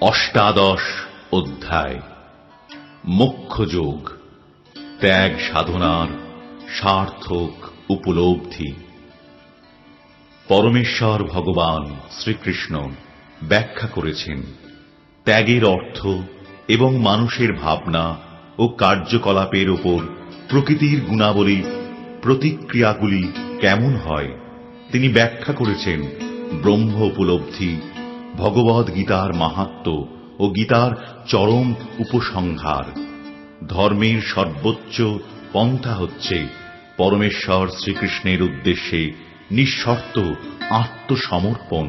অষ্টাদশ অধ্যায়। মোক্ষযোগ ত্যাগ সাধনার সার্থক উপলব্ধি। পরমেশ্বর ভগবান শ্রীকৃষ্ণ ব্যাখ্যা করেছেন, ত্যাগের অর্থ এবং মানুষের ভাবনা ও কার্যকলাপের উপর প্রকৃতির গুণাবলী, প্রতিক্রিয়াগুলি কেমন হয় তিনি ব্যাখ্যা করেছেন ব্রহ্ম উপলব্ধি ভগবদ গীতার মাহাত্ম ও গীতার চরম উপসংহার। ধর্মের সর্বোচ্চ পন্থা হচ্ছে পরমেশ্বর শ্রীকৃষ্ণের উদ্দেশ্যে নিঃশর্ত আত্মসমর্পণ,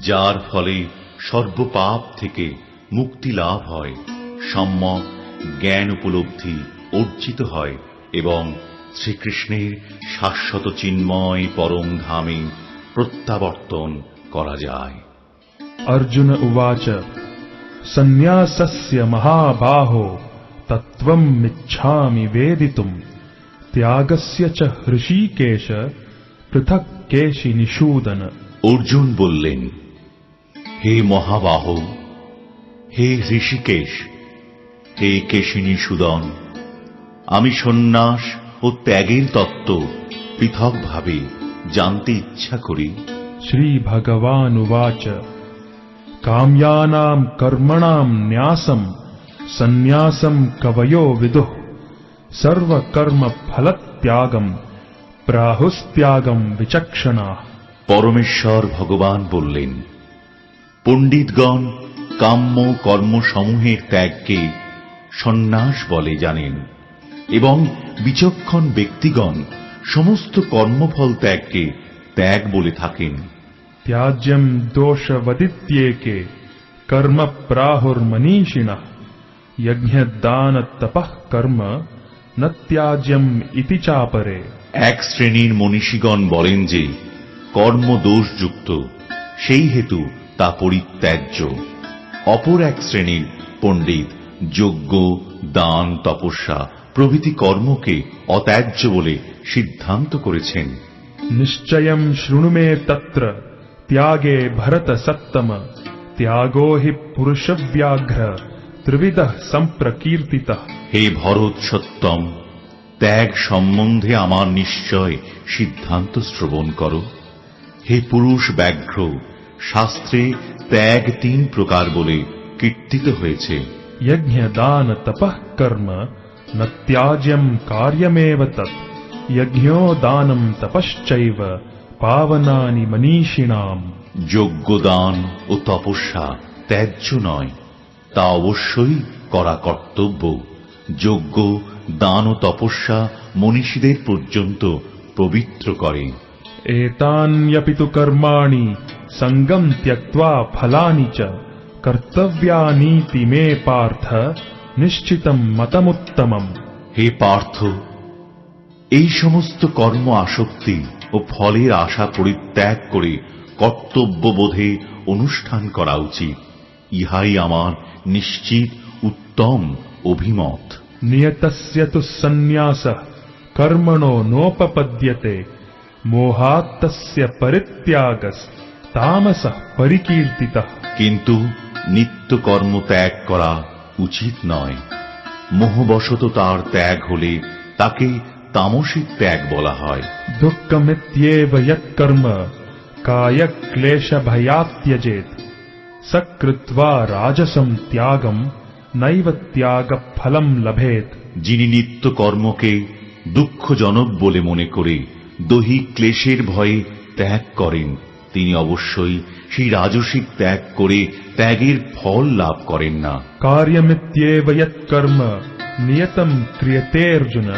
যার ফলে সর্বপাপ থেকে মুক্তি লাভ হয়, সম্যক জ্ঞান উপলব্ধি অর্জিত হয় এবং শ্রীকৃষ্ণের শাশ্বত চিন্ময় পরম ধামে প্রত্যাবর্তন করা যায়। अर्जुन उवाच सन्न्यासस्य महाबाहो तत्त्वमिच्छामि वेदितुम् त्यागस्य च हृषीकेश पृथक् केशि निषूदन অর্জুন বললেন হে মহাবাহ হে ঋষিকেশ হে কেশিনী সুদন আমি সন্ন্যাস ও ত্যাগের তত্ত্ব পৃথকভাবে জানতে ইচ্ছা করি श्रीभगवानुवाच काम्यानाम् कर्मणाम् न्यासम् सन्न्यासम् कवयो विदुः सर्वकर्मफलत्यागम् प्राहुस्त्यागम् विचक्षणाः পরমেশ্বর ভগবান বললেন পণ্ডিতগণ কাম্য কর্মসমূহের ত্যাগকে সন্ন্যাস বলে জানেন এবং বিচক্ষণ ব্যক্তিগণ সমস্ত কর্মফল ত্যাগকে ত্যাগ বলে থাকেন त्याज्यम् दोषवदित्येके कर्म प्राहुर्मनीषिणः यज्ञदानतपः कर्म न त्याज्यम् इति चापरे এক শ্রেণীর মনীষীগণ বলেন যে কর্ম দোষযুক্ত সেই হেতু তা পরিত্যাজ্য অপর এক শ্রেণীর পণ্ডিত যজ্ঞ দান তপস্যা প্রভৃতি কর্মকে অত্যাজ্য বলে সিদ্ধান্ত করেছেন निश्चयम् शृणु मे तत्र त्यागे भरत सत्तम त्यागो हि पुरुषव्याघ्र त्रिविधः सम्प्रकीर्तितः হে ভরত সত্যম ত্যাগ সম্বন্ধে আমার নিশ্চয় সিদ্ধান্ত শ্রবণ করো হে পুরুষ ব্যাঘ্র শাস্ত্রে ত্যাগ তিন প্রকার বলে কীর্তিত হয়েছে यज्ञदानतपः कर्म न त्याज्यम् कार्यमेव तत् यज्ञो दानम् तपश्चैव पावनानि পাবনানি মনীষিণাম। যোগ্যদান ও তপস্যা ত্যাজ্য নয় তা অবশ্যই করা কর্তব্য। যোগ্য দান ও তপস্যা মনীষীদের পর্যন্ত পবিত্র করে। এতান্যপিতু কর্মাণি সঙ্গম ত্যক্তা ফলানি চ কর্তব্যানীতি মে পার্থ নিশ্চিতম মতমুত্তমম। হে পার্থ এই সমস্ত কর্ম আসক্তি ও ফলের আশা পরিত্যাগ করে কর্তব্যবোধে অনুষ্ঠান করা উচিত। ইহাই আমার নিশ্চিত উত্তম অভিমত। নিয়তস্য তু সন্ন্যাস কর্মণো নোপপদ্যতে মোহাত্তস্য পরিত্যাগস তামস পরিকীর্তিত। কিন্তু নিত্য কর্ম ত্যাগ করা উচিত নয়। মোহবশত তার ত্যাগ হলে তাকে তামসিক ত্যাগ বলা হয়। দুঃখ মিত্যেব কর্ম কায়ক ক্লেশ ভয়াত্যজেত। সকৃত্বা রাজসম ত্যাগম নৈব ত্যাগ ফলম লভেত। যিনি নিত্য কর্মকে দুঃখজনক বলে মনে করে দৈহিক ক্লেশের ভয়ে ত্যাগ করেন তিনি অবশ্যই সেই রাজসিক ত্যাগ করে ত্যাগের ফল লাভ করেন না। কার্যমিত্যেব কর্ম নিয়তম ক্রিয়তে অর্জুন।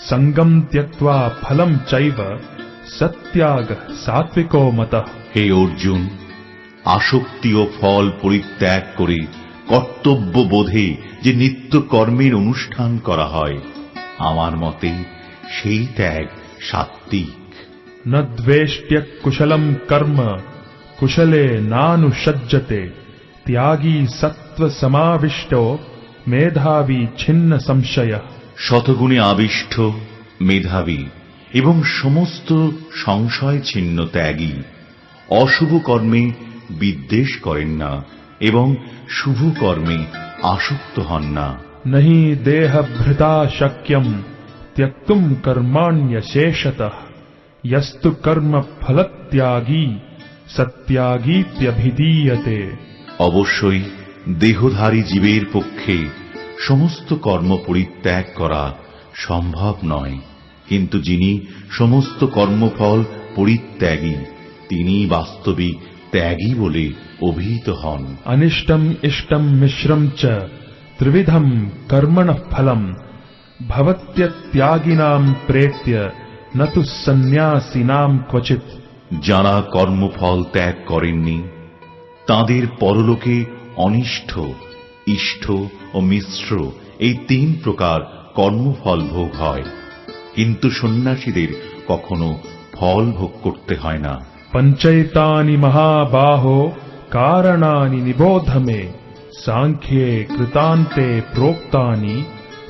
সঙ্গম ত্যক্তা ফলম চৈব সত্যাগ সাত্বিক মত হে অর্জুন আসক্তি ও ফল পরিত্যাগ করে কর্তব্য বোধে যে নিত্য কর্মের অনুষ্ঠান করা হয় আমার মতে সেই ত্যাগ সাত্বিক। ন দ্বেষ্ট্য কুশলম কর্ম কুশলে নানুসজ্জতে ত্যাগী সত্ত্ব সমাবিষ্ট মেধাবী ছিন্ন সংশয়। শতগুণে আবিষ্ট মেধাবী এবং সমস্ত সংশয় ছিন্ন ত্যাগী। অশুভ কর্মে বিদ্বেষ করেন না এবং শুভ কর্মে আসক্ত হন না। নহি দেহভৃতা শক্যম ত্যক্তুম কর্মাণ্যশেষত ইস্তু কর্ম ফলত্যাগী সত্যাগীত্যভিধীয়তে অবশ্যই দেহধারী জীবের পক্ষে সমস্ত কর্ম পরিত্যাগ করা সম্ভব নয়। কিন্তু যিনি সমস্ত কর্মফল পরিত্যাগী তিনি বাস্তবিক ত্যাগী বলে অভিহিত হন। অনিষ্টম ইষ্টম মিশ্রম চ ত্রিবিধম কর্মণ ফলম। ভবত্যত্যাগিনাম প্রেত্য নতু সন্ন্যাসিনাম ক্বচিত যারা কর্মফল ত্যাগ করেননি তাদের পরলোকে অনিষ্ট ইষ্ঠ ও মিশ্র এই তিন প্রকার কর্মফল ভোগ হয়। কিন্তু সন্ন্যাসীদের কখনো ফল ভোগ করতে হয় না। পঞ্চায়তানি মহাবাহ কারণানি নিবোধমে সাংখ্যে কৃতান্তে প্রোক্তানি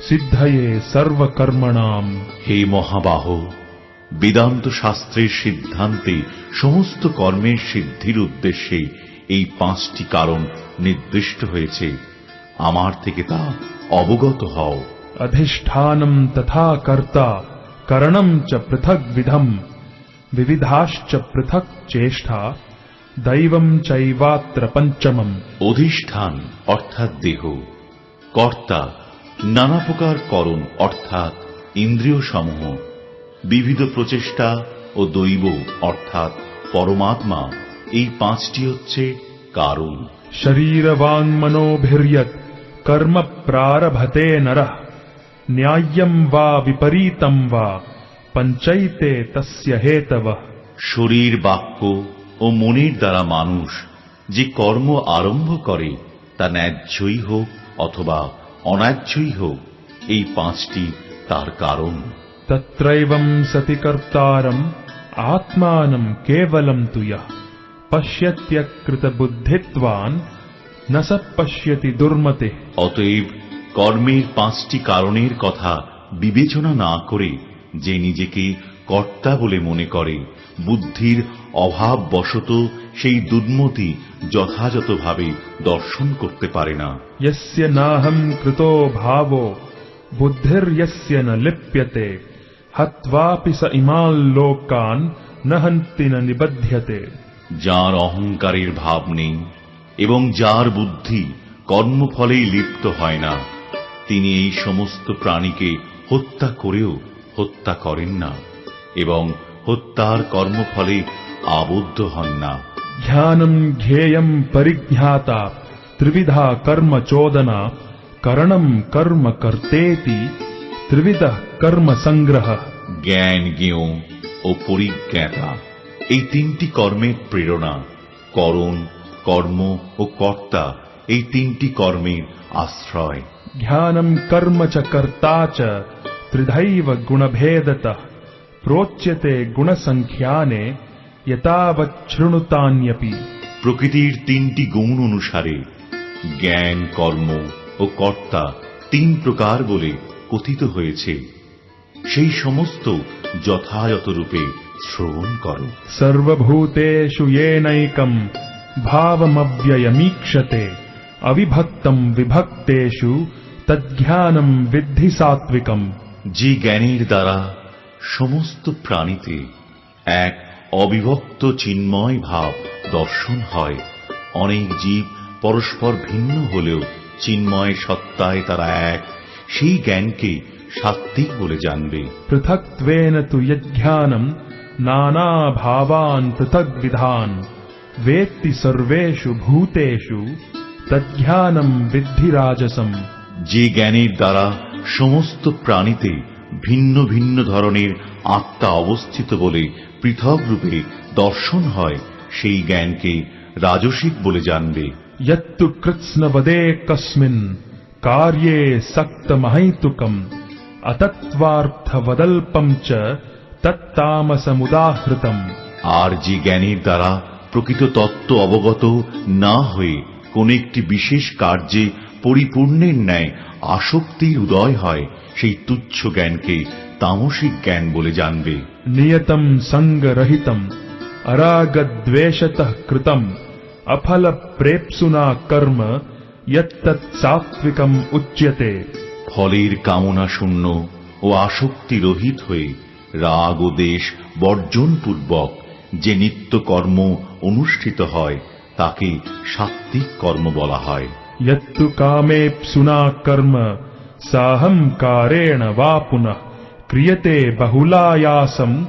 সিদ্ধয়ে সর্বকর্মণাম। হে মহাবাহ বেদান্ত শাস্ত্রের সিদ্ধান্তে সমস্ত কর্মের সিদ্ধির উদ্দেশ্যে এই পাঁচটি কারণ নির্দিষ্ট হয়েছে। আমার থেকে তা অবগত হও। অধিষ্ঠানম তথা কর্তা করণম চ পৃথক বিধম বিবিধাশ্চ পৃথক চেষ্টা দৈবম চৈবাত্র পঞ্চমম। অধিষ্ঠান অর্থাৎ দেহ কর্তা নানা প্রকার করণ অর্থাৎ ইন্দ্রিয় সমূহ বিবিধ প্রচেষ্টা ও দৈব অর্থাৎ পরমাত্মা এই পাঁচটি হচ্ছে কারণ। শরীর বাং মনোভির্যত। कर्म प्रारभते नरः न्याय्यम् वा विपरीतम् वा पञ्चैते तस्य हेतवः শরীর বাক্য ও মনের দ্বারা মানুষ যে কর্ম আরম্ভ করে তা ন্যায্যই হোক অথবা অন্যায্যই হোক এই পাঁচটি তার কারণ तत्रैवम् सति कर्तारम् आत्मानम् केवलम् तु यः पश्यत्यकृतबुद्धित्वान् দুর্মতে। অতএব কর্মের পাঁচটি কারণের কথা বিবেচনা না করে যে নিজেকে কর্তা বলে মনে করে বুদ্ধির অভাববশত সেই দুর্মতি যথাযথভাবে দর্শন করতে পারে না। ইয়স্য নাহম কৃত ভাব বুদ্ধির্যস্য না লিপ্যতে হত্বাপি স ইমাল লোকান নহন্তি না নিবধ্যতে। যার অহংকারের ভাব নেই এবং যার বুদ্ধি কর্মফলেই লিপ্ত হয় না তিনি এই সমস্ত প্রাণীকে হত্যা করেও হত্যা করেন না এবং হত্যার কর্মফলে আবদ্ধ হন না। ধ্যানম ধ্যেয়ম পরিজ্ঞাতা ত্রিবিধা কর্ম চোদনা করণম কর্ম কর্তেতি ত্রিবিধ কর্ম সংগ্রহ। জ্ঞান জ্ঞেয় ও পরিজ্ঞাতা এই তিনটি কর্মের প্রেরণা করণ কর্ম ও কর্তা এই তিনটি কর্মের আশ্রয় ध्यानम् कर्म च कर्ता च त्रिधैव गुणभेदतः प्रोच्यते गुणसङ्ख्याने यतावच्छृणुतान्यपि প্রকৃতির তিনটি গুণ অনুসারে জ্ঞান কর্ম ও কর্তা তিন প্রকার বলে কথিত হয়েছে সেই সমস্ত যথাযথ রূপে শ্রবণ করো सर्वभूतेषु येनैकम् भावमव्ययमीक्षते अविभक्तम् विभक्तेषु तद्ज्ञानम् विद्धि सात्विकम् যে জ্ঞানের দ্বারা সমস্ত প্রাণীতে এক অবিভক্ত চিন্ময় ভাব দর্শন হয় অনেক জীব পরস্পর ভিন্ন হলেও চিন্ময় সত্তায় তারা এক সেই জ্ঞানকে সাত্ত্বিক বলে জানবে पृथक्त्वेन तु यज्ञानम् नानाभावान् पृथग्विधान् वेत्ति सर्वेषु भूतेषु तज्ज्ञानम् विद्धि राजसम् যে জ্ঞানের দ্বারা সমস্ত প্রাণীতে ভিন্ন ভিন্ন ধরনের আত্মা অবস্থিত বলে পৃথক রূপে দর্শন হয় সেই জ্ঞানকে রাজসিক বলে জানবে यत्तु कृत्स्नवदे कस्मिन् कार्ये सक्तमहैतुकम् अतत्त्वार्थवदल्पम् च तत्तामसमुदाहृतम् আর যে জ্ঞানের দ্বারা প্রকৃত তত্ত্ব অবগত না হয়ে কোন একটি বিশেষ কার্যে পরিপূর্ণের ন্যায় আসক্তির উদয় হয় সেই তুচ্ছ জ্ঞানকে তামসিক জ্ঞান বলে জানবে। নিয়তম সঙ্গরহিতম অরাগদ্বেষত কৃতম অফল প্রেপসুনা কর্ম সাত্বিকম উচ্যতে। ফলের কামনা শূন্য ও আসক্তি রহিত হয়ে রাগ ও দেশ বর্জন পূর্বক যে নিত্যকর্ম অনুষ্ঠিত হয় তাকে সাত্ত্বিক কর্ম বলা হয়। কামে সুনা কর্ম সাহম কারেণ বা পুনঃ ক্রিয়তে বহুলায়াসম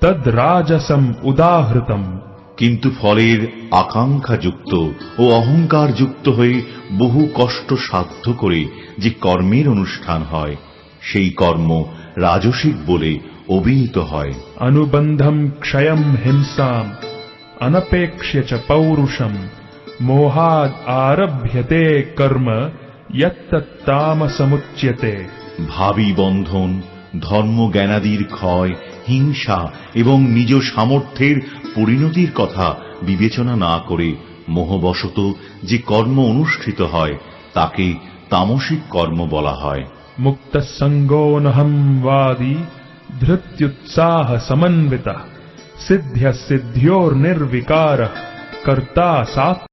তদ রাজসম উদাহৃতম কিন্তু ফলের আকাঙ্ক্ষাযুক্ত ও অহংকারযুক্ত হয়ে বহু কষ্ট সাধ্য করে যে কর্মের অনুষ্ঠান হয় সেই কর্ম রাজসিক বলে অভিহিত হয়। অনুবন্ধম ক্ষয়ম হিংসা অনপেক্ষ্য চ পৌরুষম মোহাদ আরভ্যতে কর্ম ইত্তাম সমুচ্যতে ভাবি বন্ধন ধর্ম জ্ঞানাদির ক্ষয় হিংসা এবং নিজ সামর্থ্যের পরিণতির কথা বিবেচনা না করে মোহবশত যে কর্ম অনুষ্ঠিত হয় তাকে তামসিক কর্ম বলা হয়। মুক্ত সঙ্গোনহম বাদী धृत्युत्साह समन्वित सिद्ध्य सिद्ध्योर्निर्विकार कर्ता सात्विक।